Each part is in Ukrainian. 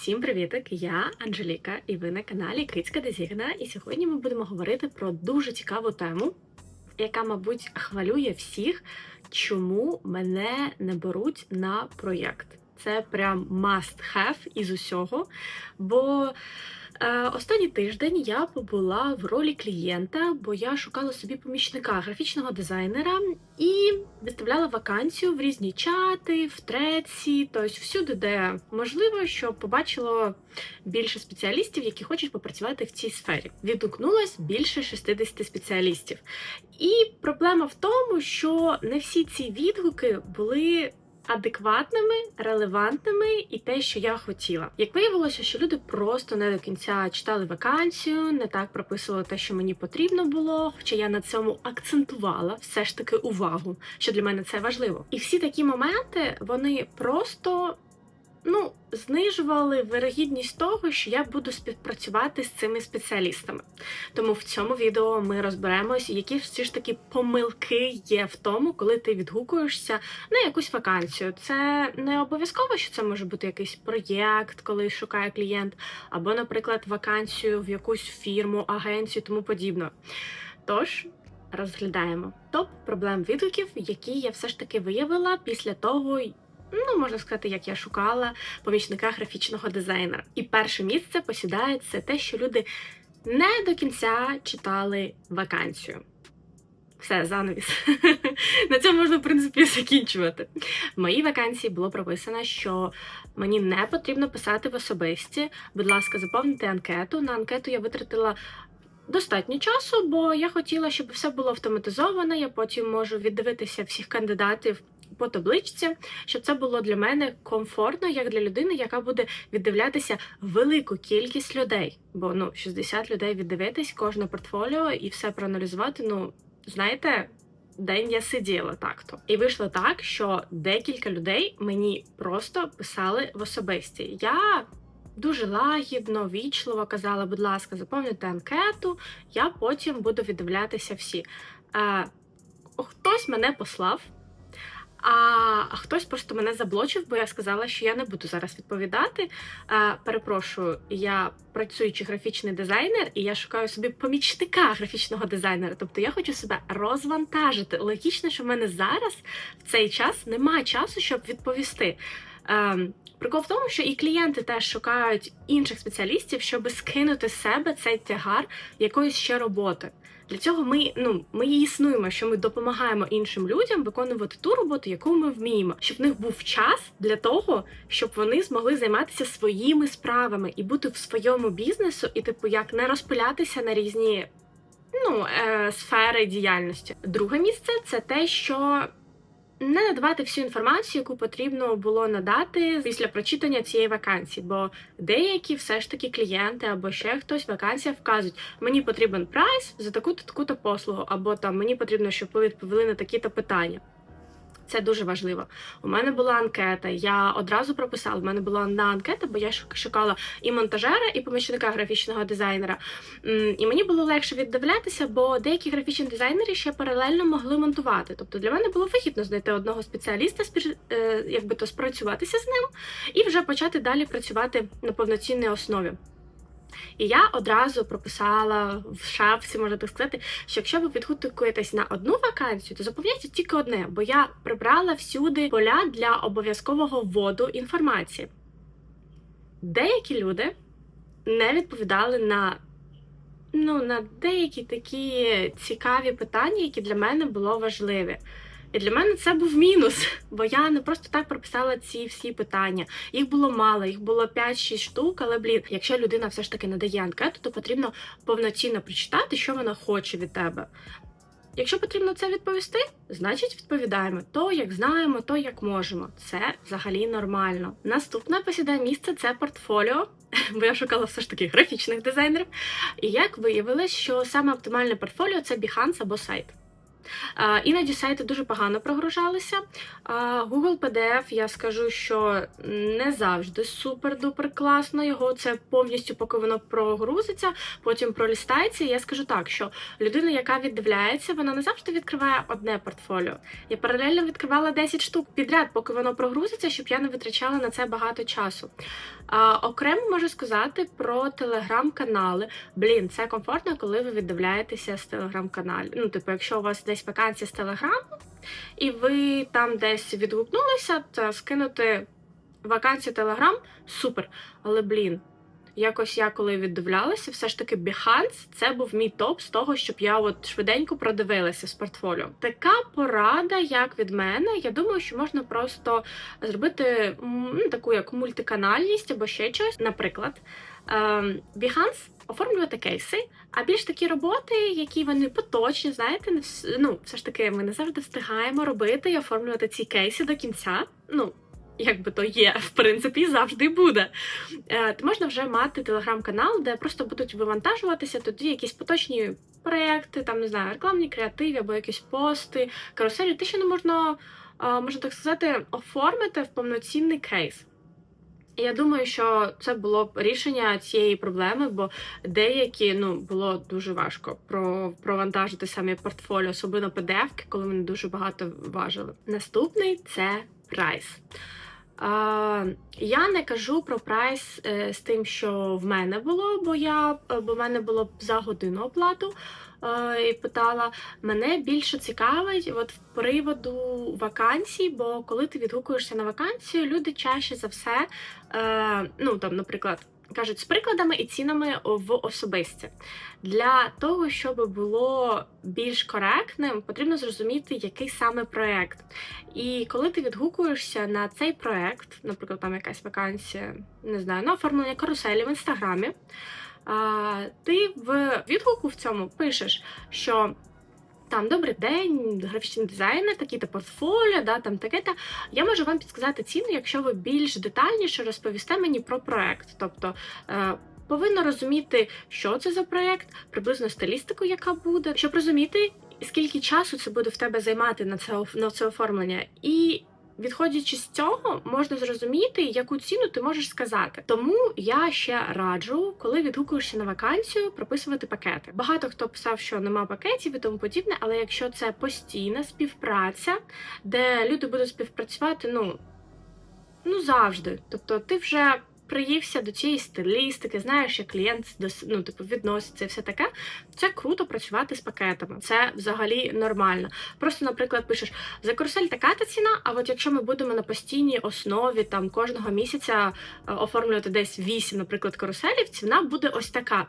Всім привітик! Я Анжеліка, і ви на каналі Кицька Дезігна. І сьогодні ми будемо говорити про дуже цікаву тему, яка, мабуть, хвалює всіх, чому мене не беруть на проєкт. Це прям must have із усього. Бо останній тиждень я побула в ролі клієнта, бо я шукала собі помічника графічного дизайнера і виставляла вакансію в різні чати, в треці, тобто всюди, де можливо, щоб побачило більше спеціалістів, які хочуть попрацювати в цій сфері. Відгукнулось більше 60 спеціалістів. І проблема в тому, що не всі ці відгуки були. Адекватними, релевантними і те, що я хотіла. Як виявилося, що люди просто не до кінця читали вакансію, не так прописували те, що мені потрібно було. Хоча я на цьому акцентувала все ж таки увагу, що для мене це важливо. І всі такі моменти вони просто ну, знижували вирогідність того, що я буду співпрацювати з цими спеціалістами. Тому в цьому відео ми розберемось, які всі ж таки помилки є в тому, коли ти відгукуєшся на якусь вакансію. Це не обов'язково, що це може бути якийсь проєкт, коли шукає клієнт, або, наприклад, вакансію в якусь фірму, агенцію, тому подібне. Тож. Розглядаємо топ проблем відгуків, які я все ж таки виявила після того, ну можна сказати, як я шукала помічника графічного дизайнера. І перше місце посідає це те, що люди не до кінця читали вакансію. Все, занавіс. На цьому можна, в принципі, закінчувати. В моїй вакансії було прописано, що мені не потрібно писати в особисті. Будь ласка, заповнити анкету. На анкету я витратила достатньо часу, бо я хотіла, щоб все було автоматизовано. Я потім можу віддивитися всіх кандидатів по табличці, щоб це було для мене комфортно, як для людини, яка буде віддивлятися велику кількість людей. Бо ну 60 людей віддивитись, кожне портфоліо і все проаналізувати. Ну знаєте. День я сиділа так-то. І вийшло так, що декілька людей мені просто писали в особисті. Я дуже лагідно, вічливо казала, будь ласка, заповнюйте анкету, я потім буду віддивлятися всі. Е, хтось мене послав, а хтось просто мене заблочив, бо я сказала, що я не буду зараз відповідати. Е, перепрошую, я працюючий графічний дизайнер, і я шукаю собі помічника графічного дизайнера. Тобто я хочу себе розвантажити. Логічно, що в мене зараз в цей час немає часу, щоб відповісти. Ем, Прикол в тому, що і клієнти теж шукають інших спеціалістів, щоб скинути з себе цей тягар якоїсь ще роботи. Для цього ми ну ми і існуємо, що ми допомагаємо іншим людям виконувати ту роботу, яку ми вміємо, щоб в них був час для того, щоб вони змогли займатися своїми справами і бути в своєму бізнесу, і типу як не розпилятися на різні ну е, сфери діяльності. Друге місце це те, що не надавати всю інформацію, яку потрібно було надати після прочитання цієї вакансії, бо деякі все ж таки клієнти або ще хтось вакансія вказують, мені потрібен прайс за таку-то таку-то послугу, або там мені потрібно, щоб ви відповіли на такі-то питання. Це дуже важливо. У мене була анкета. Я одразу прописала. У мене була одна анкета, бо я шукала і монтажера, і помічника графічного дизайнера. І мені було легше віддивлятися, бо деякі графічні дизайнери ще паралельно могли монтувати. Тобто для мене було вигідно знайти одного спеціаліста, е, якби то спрацюватися з ним, і вже почати далі працювати на повноцінній основі. І я одразу прописала в шапці, можна так сказати, що якщо ви відгукуєтесь на одну вакансію, то заповняйте тільки одне, бо я прибрала всюди поля для обов'язкового вводу інформації. Деякі люди не відповідали на ну, на деякі такі цікаві питання, які для мене було важливі. І для мене це був мінус, бо я не просто так прописала ці всі питання. Їх було мало, їх було 5-6 штук. Але блін, якщо людина все ж таки надає анкету, то потрібно повноцінно прочитати, що вона хоче від тебе. Якщо потрібно це відповісти, значить відповідаємо то, як знаємо, то як можемо. Це взагалі нормально. Наступне посідає місце це портфоліо, бо я шукала все ж таки графічних дизайнерів. І як виявилось, що саме оптимальне портфоліо це Behance або сайт. Іноді сайти дуже погано прогружалися. Google PDF, я скажу, що не завжди супер-дупер класно. Його це повністю, поки воно прогрузиться, потім пролістається. Я скажу так, що людина, яка віддивляється, вона не завжди відкриває одне портфоліо. Я паралельно відкривала 10 штук підряд, поки воно прогрузиться, щоб я не витрачала на це багато часу. Окремо можу сказати про телеграм-канали. Блін, це комфортно, коли ви віддивляєтеся з телеграм-каналів. Ну, типу, якщо у вас десь вакансія з телеграму, і ви там десь відгукнулися, то скинути вакансію телеграм супер. Але блін. Якось я коли віддивлялася, все ж таки Behance це був мій топ з того, щоб я от швиденько продивилася з портфоліо. Така порада, як від мене, я думаю, що можна просто зробити ну, таку як мультиканальність або ще щось. Наприклад, ем, Behance оформлювати кейси, а більш такі роботи, які вони поточні, знаєте, не вс- ну, все ж таки, ми не завжди встигаємо робити і оформлювати ці кейси до кінця. Ну, як би то є, в принципі, завжди буде. Е, то можна вже мати телеграм-канал, де просто будуть вивантажуватися тоді якісь поточні проекти, там не знаю, рекламні креативи або якісь пости, каруселі, те, що не можна, е, можна так сказати, оформити в повноцінний кейс. Я думаю, що це було б рішення цієї проблеми, бо деякі ну було дуже важко про провантажити самі портфоліо, особливо PDF, коли вони дуже багато важили. Наступний це прайс. Я не кажу про прайс е, з тим, що в мене було, бо я е, бо в мене було за годину оплату. Е, І питала, мене більше цікавить от приводу вакансій, бо коли ти відгукуєшся на вакансію, люди чаще за все, е, ну там, наприклад, кажуть з прикладами і цінами в особисті. Для того, щоб було більш коректним, потрібно зрозуміти, який саме проект. І коли ти відгукуєшся на цей проект, наприклад, там якась вакансія, не знаю, на оформлення каруселі в інстаграмі, ти в відгуку в цьому пишеш, що. Там добрий день, графічний дизайнер, такі-то портфоліо, да, там таке-то. Я можу вам підсказати ціну, якщо ви більш детальніше розповісте мені про проект. Тобто е, повинно розуміти, що це за проект, приблизно стилістику, яка буде, щоб розуміти, скільки часу це буде в тебе займати на це на це оформлення. І відходячи з цього, можна зрозуміти, яку ціну ти можеш сказати. Тому я ще раджу, коли відгукуєшся на вакансію, прописувати пакети. Багато хто писав, що нема пакетів і тому подібне, але якщо це постійна співпраця, де люди будуть співпрацювати, ну, ну завжди. Тобто, ти вже. Приївся до цієї стилістики, знаєш, як клієнт ну, типу, відноситься і все таке. Це круто працювати з пакетами. Це взагалі нормально. Просто, наприклад, пишеш за карусель така та ціна. А от якщо ми будемо на постійній основі там кожного місяця е, оформлювати десь 8, наприклад, каруселів, ціна буде ось така.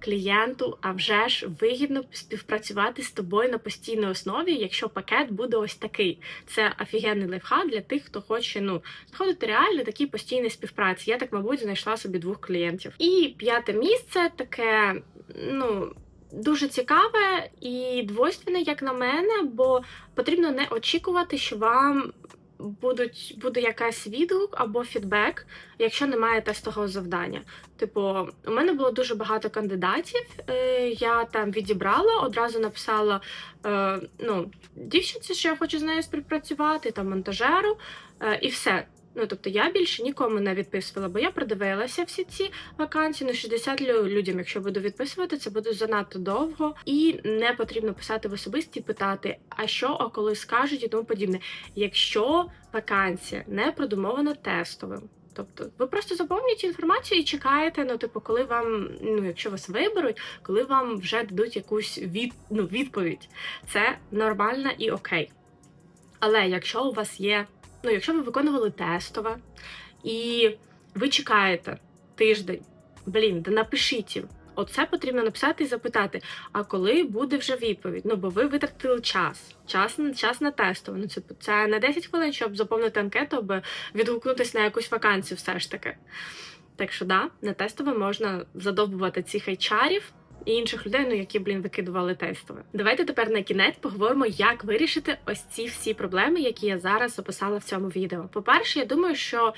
Клієнту, а вже ж вигідно співпрацювати з тобою на постійній основі, якщо пакет буде ось такий. Це офігенний лайфхак для тих, хто хоче ну знаходити реально такі постійні співпраці. Я так, мабуть, знайшла собі двох клієнтів. І п'яте місце таке, ну. Дуже цікаве і двойственне, як на мене, бо потрібно не очікувати, що вам будуть буде якась відгук або фідбек, якщо немає тестового завдання. Типу, у мене було дуже багато кандидатів. е, Я там відібрала, одразу написала е, ну, дівчинці, що я хочу з нею співпрацювати, там монтажеру, е, і все. Ну, тобто я більше нікому не відписувала, бо я продивилася всі ці вакансії. Ну, 60 людям, якщо буду відписувати, це буде занадто довго. І не потрібно писати в особисті, питати, а що, а коли скажуть і тому подібне. Якщо вакансія не продумована тестовим. Тобто ви просто заповнюєте інформацію і чекаєте, ну, типу, коли вам, ну, якщо вас виберуть, коли вам вже дадуть якусь від, ну, відповідь. Це нормально і окей. Але якщо у вас є, ну, якщо ви виконували тестове і ви чекаєте тиждень, блін, да напишіть. Оце потрібно написати і запитати, а коли буде вже відповідь? Ну, бо ви витратили час. Час, час на тестове. Ну, це, це не 10 хвилин, щоб заповнити анкету, аби відгукнутися на якусь вакансію все ж таки. Так що, да, на тестове можна задовбувати цих HR-ів і інших людей, ну які, блін, викидували тестове. Давайте тепер на кінець поговоримо, як вирішити ось ці всі проблеми, які я зараз описала в цьому відео. По-перше, я думаю, що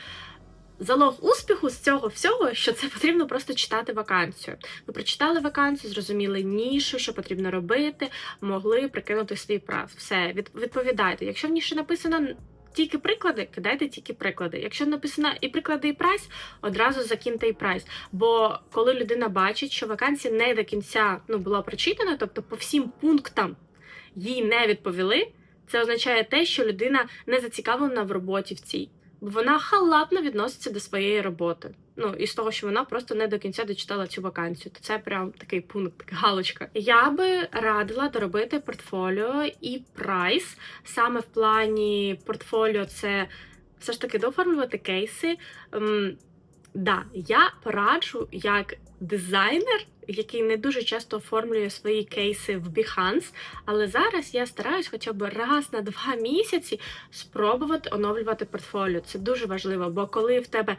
залог успіху з цього всього, що це потрібно просто читати вакансію. Ви прочитали вакансію, зрозуміли нішу, що потрібно робити, могли прикинути свій прав. Все, відповідайте. Якщо в ніші написано тільки приклади, кидайте тільки приклади. Якщо написано і приклади, і прайс, одразу закиньте і прайс. Бо коли людина бачить, що вакансія не до кінця ну, була прочитана, тобто по всім пунктам їй не відповіли, це означає те, що людина не зацікавлена в роботі в цій. Вона халатно відноситься до своєї роботи. Ну і з того, що вона просто не до кінця дочитала цю вакансію. То це прям такий пункт, галочка. Я би радила доробити портфоліо і прайс. Саме в плані портфоліо, це все ж таки дооформлювати кейси. Ем, да, я пораджу як дизайнер, який не дуже часто оформлює свої кейси в Behance, але зараз я стараюсь хоча б раз на два місяці спробувати оновлювати портфоліо. Це дуже важливо, бо коли в тебе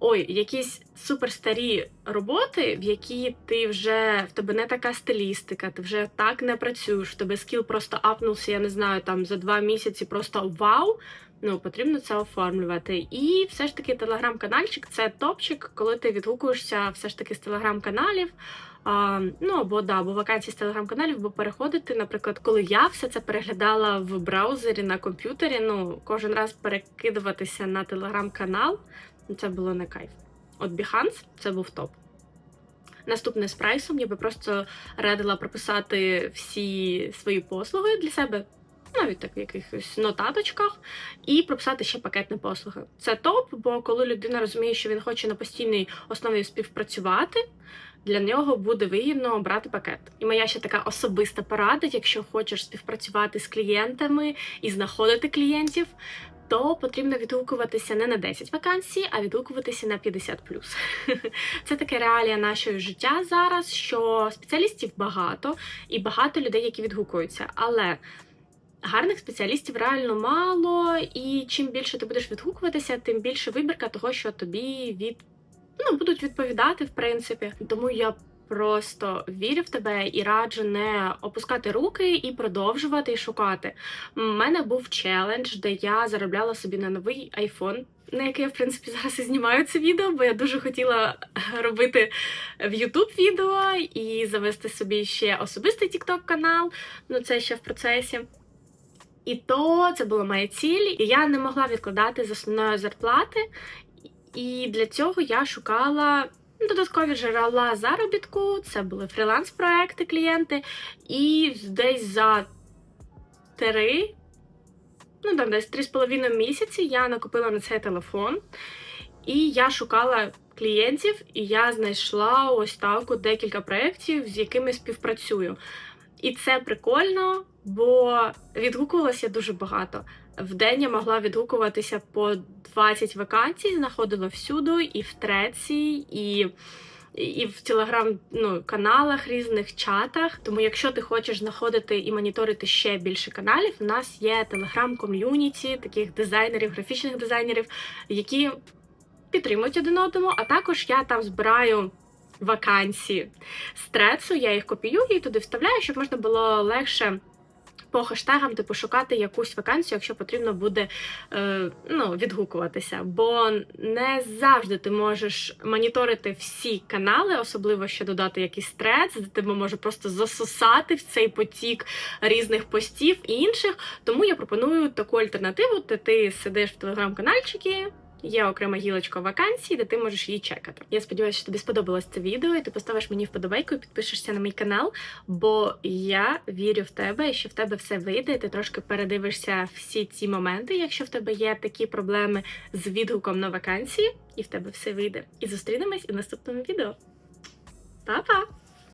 ой, якісь суперстарі роботи, в які ти вже в тебе не така стилістика, ти вже так не працюєш, в тебе скіл просто апнувся, я не знаю, там за два місяці просто вау. Ну, потрібно це оформлювати. І все ж таки телеграм-канальчик це топчик, коли ти відгукуєшся все ж таки з телеграм-каналів. А, ну або да, або вакансії з телеграм-каналів, бо переходити, наприклад, коли я все це переглядала в браузері на комп'ютері, ну кожен раз перекидуватися на телеграм-канал, це було не кайф. От Behance це був топ. Наступне з прайсом я би просто радила прописати всі свої послуги для себе, навіть так в якихось нотаточках, і прописати ще пакетні послуги. Це топ, бо коли людина розуміє, що він хоче на постійній основі співпрацювати, для нього буде вигідно брати пакет. І моя ще така особиста порада, якщо хочеш співпрацювати з клієнтами і знаходити клієнтів. То потрібно відгукуватися не на 10 вакансій, а відгукуватися на 50 Це таке реалія нашого життя зараз, що спеціалістів багато і багато людей, які відгукуються. Але гарних спеціалістів реально мало, і чим більше ти будеш відгукуватися, тим більше вибірка того, що тобі від ну, будуть відповідати, в принципі. Тому я просто вірю в тебе і раджу не опускати руки і продовжувати і шукати. У мене був челендж, де я заробляла собі на новий iPhone. На який я, в принципі, зараз і знімаю це відео, бо я дуже хотіла робити в YouTube відео і завести собі ще особистий TikTok канал. Ну це ще в процесі. І то це була моя ціль, і я не могла відкладати з основної зарплати. І для цього я шукала додаткові джерела заробітку. Це були фріланс-проекти, клієнти, і десь за три, ну там десь три з половиною місяці я накупила на цей телефон, і я шукала. Клієнтів, і я знайшла ось так декілька проєктів, з якими співпрацюю. І це прикольно, бо відгукувалося дуже багато. В день я могла відгукуватися по 20 вакансій, знаходила всюди, і в треці, і і в телеграм ну, різних чатах. Тому, якщо ти хочеш знаходити і моніторити ще більше каналів, у нас є телеграм-ком'юніті, таких дизайнерів, графічних дизайнерів, які підтримують один одному. А також я там збираю вакансії з трецу, я їх копіюю і туди вставляю, щоб можна було легше. По хештегам типу шукати якусь вакансію, якщо потрібно буде е, ну, відгукуватися. Бо не завжди ти можеш моніторити всі канали, особливо ще додати якийсь трец, де тебе може просто засосати в цей потік різних постів і інших. Тому я пропоную таку альтернативу, де ти сидиш в телеграм-канальчики. Є окрема гілочка вакансій, де ти можеш її чекати. Я сподіваюся, що тобі сподобалось це відео, і ти поставиш мені вподобайку і підпишешся на мій канал, бо я вірю в тебе, і що в тебе все вийде. і Ти трошки передивишся всі ці моменти, якщо в тебе є такі проблеми з відгуком на вакансії, і в тебе все вийде. І зустрінемось у наступному відео. Па-па!